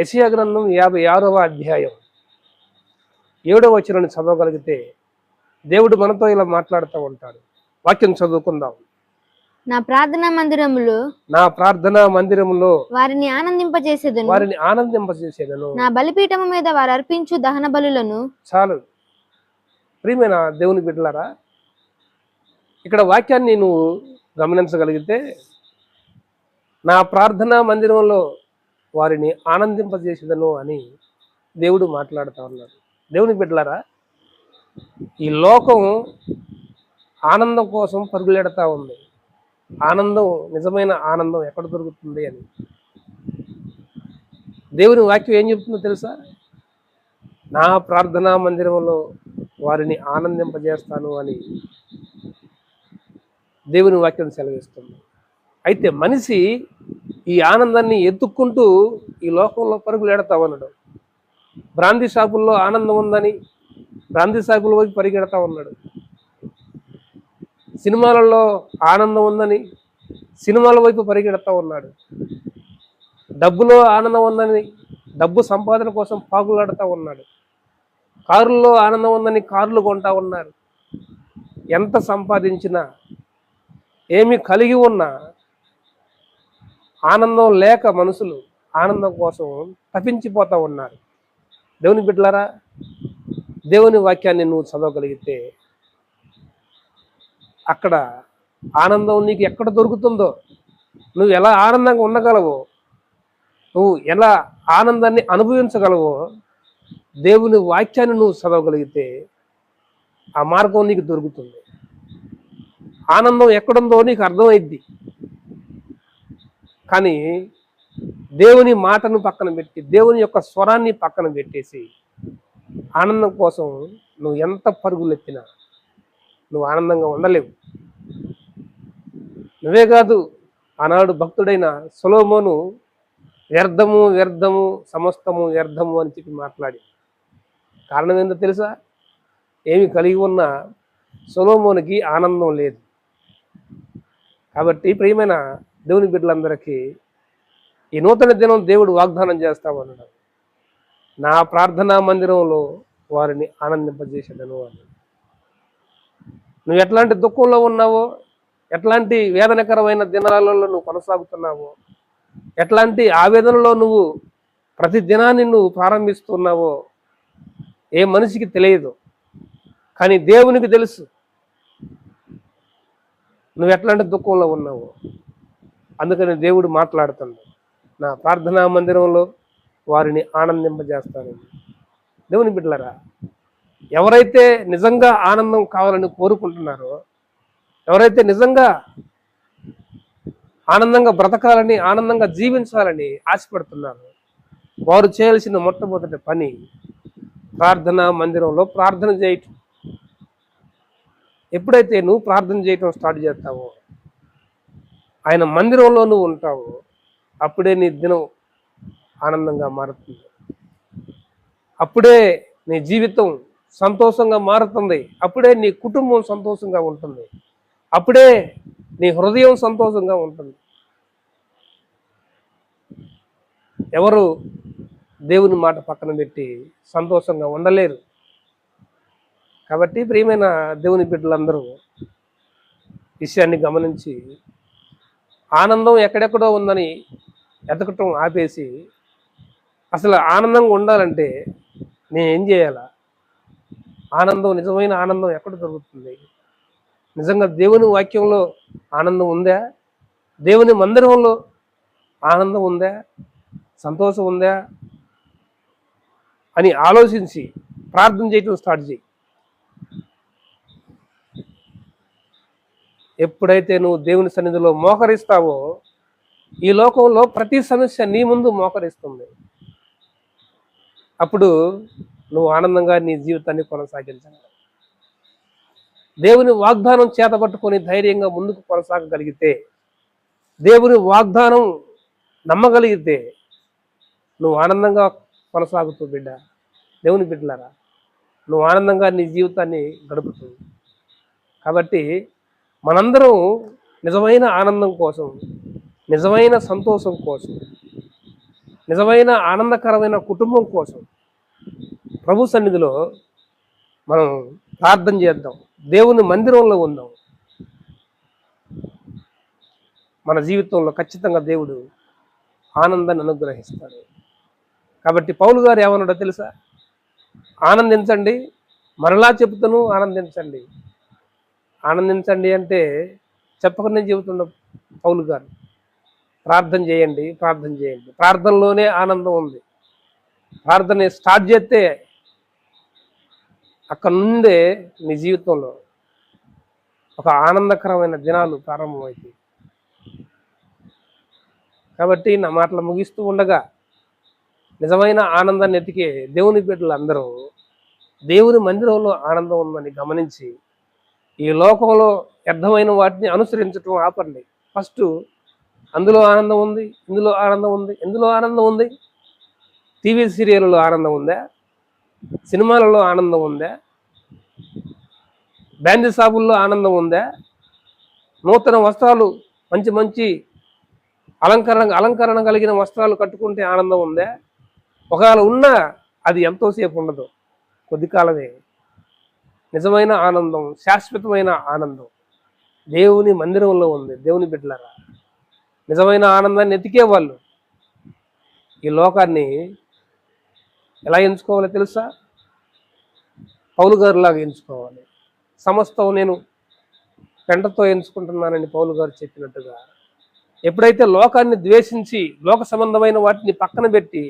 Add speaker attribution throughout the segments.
Speaker 1: యశయా గ్రంథం యాభై ఆరవ అధ్యాయం. ఏడవ వచనాన్ని చదవగలిగితే దేవుడు మనతో ఇలా మాట్లాడుతూ ఉంటాడు. వాక్యం చదువుకుందాం.
Speaker 2: నా ప్రార్థనా మందిరములో
Speaker 1: నా ప్రార్థనా మందిరములో
Speaker 2: వారిని ఆనందింపజేసేదను.
Speaker 1: వారిని ఆనందింపజేసేదను.
Speaker 2: నా బలిపీఠము మీద వారు అర్పించు దహన బలులను.
Speaker 1: చాలు. ప్రియమైన దేవుని బిడ్డలారా ఇక్కడ వాక్యాన్ని నువ్వు గమనించగలిగితే నా ప్రార్థనా మందిరంలో వారిని ఆనందింపజేసేదను అని దేవుడు మాట్లాడుతూ ఉన్నాడు. దేవుని బిడ్డలారా ఈ లోకం ఆనందం కోసం పరుగులెడతా ఉంది. ఆనందం నిజమైన ఆనందం ఎక్కడ దొరుకుతుంది అని. దేవుని వాక్యం ఏం చెప్తుందో తెలుసా? నా ప్రార్థనా మందిరంలో వారిని ఆనందింపజేస్తాను అని దేవుని వాక్యం సెలవిస్తుంది. అయితే మనిషి ఈ ఆనందాన్ని ఎత్తుక్కుంటూ ఈ లోకంలో పరుగులేడతావు అన్నాడు. ఉన్నాడు బ్రాంతి షాపుల్లో ఆనందం ఉందని బ్రాంతి షాపుల వైపు పరిగెడతా ఉన్నాడు. సినిమాలలో ఆనందం ఉందని సినిమాల వైపు పరిగెడతా ఉన్నాడు. డబ్బులో ఆనందం ఉందని డబ్బు సంపాదన కోసం పాకులాడుతూ ఉన్నాడు. కారుల్లో ఆనందం ఉందని కార్లు కొంటా ఉన్నారు. ఎంత సంపాదించినా ఏమి కలిగి ఉన్నా ఆనందం లేక మనుషులు ఆనందం కోసం తప్పించిపోతూ ఉన్నారు. దేవుని బిడ్డలారా దేవుని వాక్యాన్ని నువ్వు చదవగలిగితే అక్కడ ఆనందం నీకు ఎక్కడ దొరుకుతుందో నువ్వు ఎలా ఆనందంగా ఉండగలవో నువ్వు ఎలా ఆనందాన్ని అనుభవించగలవో దేవుని వాక్యాన్ని నువ్వు చదవగలిగితే ఆ మార్గం నీకు దొరుకుతుంది. ఆనందం ఎక్కడుందో నీకు అర్థమైద్ది. కానీ దేవుని మాటను పక్కన పెట్టి దేవుని యొక్క స్వరాన్ని పక్కన పెట్టేసి ఆనందం కోసం నువ్వు ఎంత పరుగులెత్తినా నువ్వు ఆనందంగా ఉండలేవు. నువ్వే కాదు ఆనాడు భక్తుడైన సులోమోను వ్యర్థము వ్యర్థము సమస్తము వ్యర్థము అని చెప్పి మాట్లాడి కారణం ఏందో తెలుసా? ఏమి కలిగి ఉన్న సొలోమోనికి ఆనందం లేదు. కాబట్టి ప్రియమైన దేవుని బిడ్డలందరికీ ఈ నూతన దినం దేవుడు వాగ్దానం చేస్తామన్నాడు. నా ప్రార్థనా మందిరంలో వారిని ఆనందింపజేసేదను అని. నువ్వు ఎట్లాంటి దుఃఖంలో ఉన్నావో ఎట్లాంటి వేదనకరమైన దినాలలో నువ్వు కొనసాగుతున్నావో ఎట్లాంటి ఆవేదనలో నువ్వు ప్రతి దినాన్ని నువ్వు ప్రారంభిస్తున్నావో ఏ మనిషికి తెలియదు. కానీ దేవునికి తెలుసు. నువ్వు ఎట్లాంటి దుఃఖంలో ఉన్నావో అందుకని దేవుడు మాట్లాడుతున్నాడు నా ప్రార్థనా మందిరంలో వారిని ఆనందింపజేస్తాను. దేవుని బిడ్డలరా ఎవరైతే నిజంగా ఆనందం కావాలని కోరుకుంటున్నారో ఎవరైతే నిజంగా ఆనందంగా బ్రతకాలని ఆనందంగా జీవించాలని ఆశపడుతున్నారు వారు చేయాల్సిన మొట్టమొదటి పని ప్రార్థన మందిరంలో ప్రార్థన చేయటం. ఎప్పుడైతే నువ్వు ప్రార్థన చేయటం స్టార్ట్ చేస్తావో ఆయన మందిరంలో నువ్వు ఉంటావు అప్పుడే నీ దినం ఆనందంగా మారుతుంది. అప్పుడే నీ జీవితం సంతోషంగా మారుతుంది. అప్పుడే నీ కుటుంబం సంతోషంగా ఉంటుంది. అప్పుడే నీ హృదయం సంతోషంగా ఉంటుంది. ఎవరు దేవుని మాట పక్కన పెట్టి సంతోషంగా ఉండలేరు. కాబట్టి ప్రియమైన దేవుని బిడ్డలందరూ విషయాన్ని గమనించి ఆనందం ఎక్కడెక్కడో ఉందని ఎతకటం ఆపేసి అసలు ఆనందంగా ఉండాలంటే నేను ఏం చేయాలా? ఆనందం నిజమైన ఆనందం ఎక్కడ దొరుకుతుంది? నిజంగా దేవుని వాక్యంలో ఆనందం ఉందా? దేవుని మందిరంలో ఆనందం ఉందా? సంతోషం ఉందా? అని ఆలోచించి ప్రార్థన చేయటం స్టార్ట్ చేయి. ఎప్పుడైతే నువ్వు దేవుని సన్నిధిలో మోకరిస్తావో ఈ లోకంలో ప్రతి సమస్య నీ ముందు మోకరిస్తుంది. అప్పుడు నువ్వు ఆనందంగా నీ జీవితాన్ని కొనసాగించగలవు దేవుని వాగ్దానం చేతపట్టుకొని ధైర్యంగా ముందుకు కొనసాగగలిగితే దేవుని వాగ్దానం నమ్మగలిగితే నువ్వు ఆనందంగా కొనసాగుతూ బిడ్డ. దేవుని బిడ్డలారా నువ్వు ఆనందంగా నీ జీవితాన్ని గడుపుతుంది కాబట్టి మనందరం నిజమైన ఆనందం కోసం నిజమైన సంతోషం కోసం నిజమైన ఆనందకరమైన కుటుంబం కోసం ప్రభు సన్నిధిలో మనం ప్రార్థన చేద్దాం. దేవుని మందిరంలో ఉందాం. మన జీవితంలో ఖచ్చితంగా దేవుడు ఆనందాన్ని అనుగ్రహిస్తాడు. కాబట్టి పౌలు గారు ఏమన్నాడో తెలుసా? ఆనందించండి. మరలా చెబుతాను ఆనందించండి. ఆనందించండి అంటే చెప్పకుండా చెబుతున్న పౌలు గారు ప్రార్థన చేయండి ప్రార్థన చేయండి. ప్రార్థనలోనే ఆనందం ఉంది. ప్రార్థన స్టార్ట్ చేస్తే అక్కడ నుండే నీ జీవితంలో ఒక ఆనందకరమైన దినాలు ప్రారంభమవుతాయి. కాబట్టి నా మాటలు ముగిస్తూ ఉండగా నిజమైన ఆనందాన్ని ఎతికే దేవుని బిడ్డలు అందరూ దేవుని మందిరంలో ఆనందం ఉందని గమనించి ఈ లోకంలో వ్యర్థమైన వాటిని అనుసరించటం ఆపండి. ఫస్ట్ అందులో ఆనందం ఉంది ఇందులో ఆనందం ఉంది ఎందులో ఆనందం ఉంది. టీవీ సీరియల్లో ఆనందం ఉందా? సినిమాలలో ఆనందం ఉందా? బ్యాండీ షాపుల్లో ఆనందం ఉందా? నూతన వస్త్రాలు మంచి మంచి అలంకరణ అలంకరణ కలిగిన వస్త్రాలు కట్టుకుంటే ఆనందం ఉందా? ఒకవేళ ఉన్నా అది ఎంతోసేపు ఉండదు. కొద్ది కాలమే. నిజమైన ఆనందం శాశ్వతమైన ఆనందం దేవుని మందిరంలో ఉంది. దేవుని బిడ్డలరా నిజమైన ఆనందాన్ని ఎతికే వాళ్ళు ఈ లోకాన్ని ఎలా ఎంచుకోవాలో తెలుసా? పౌలు గారిలాగా ఎంచుకోవాలి. సమస్తం నేను పెంటతో ఎంచుకుంటున్నానని పౌలు గారు చెప్పినట్టుగా ఎప్పుడైతే లోకాన్ని ద్వేషించి లోక సంబంధమైన వాటిని పక్కన పెట్టి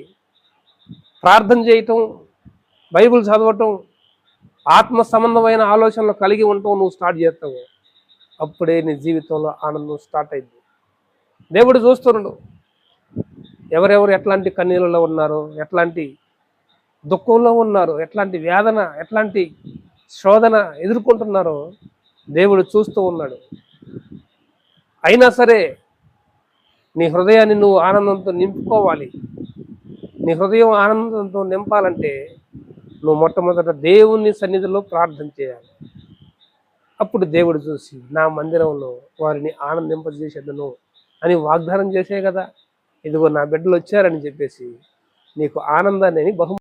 Speaker 1: ప్రార్థన చేయటం బైబిల్ చదవటం ఆత్మ సంబంధమైన ఆలోచనలు కలిగి ఉండటం నువ్వు స్టార్ట్ చేస్తావు. అప్పుడే నీ జీవితంలో ఆనందం స్టార్ట్ అయింది. దేవుడు చూస్తున్నాడు. ఎవరెవరు ఎట్లాంటి కన్నీళ్ళలో ఉన్నారో ఎట్లాంటి దుఃఖంలో ఉన్నారు ఎట్లాంటి వేదన ఎట్లాంటి శోధన ఎదుర్కొంటున్నారో దేవుడు చూస్తూ ఉన్నాడు. అయినా సరే నీ హృదయాన్ని నువ్వు ఆనందంతో నింపుకోవాలి. నీ హృదయం ఆనందంతో నింపాలంటే నువ్వు మొట్టమొదట దేవుని సన్నిధిలో ప్రార్థన చేయాలి. అప్పుడు దేవుడు చూసి నా మందిరంలో వారిని ఆనందింపజేసేదను అని వాగ్దానం చేసే కదా. ఇదిగో నా బిడ్డలు వచ్చారని చెప్పేసి నీకు ఆనందాన్ని బహు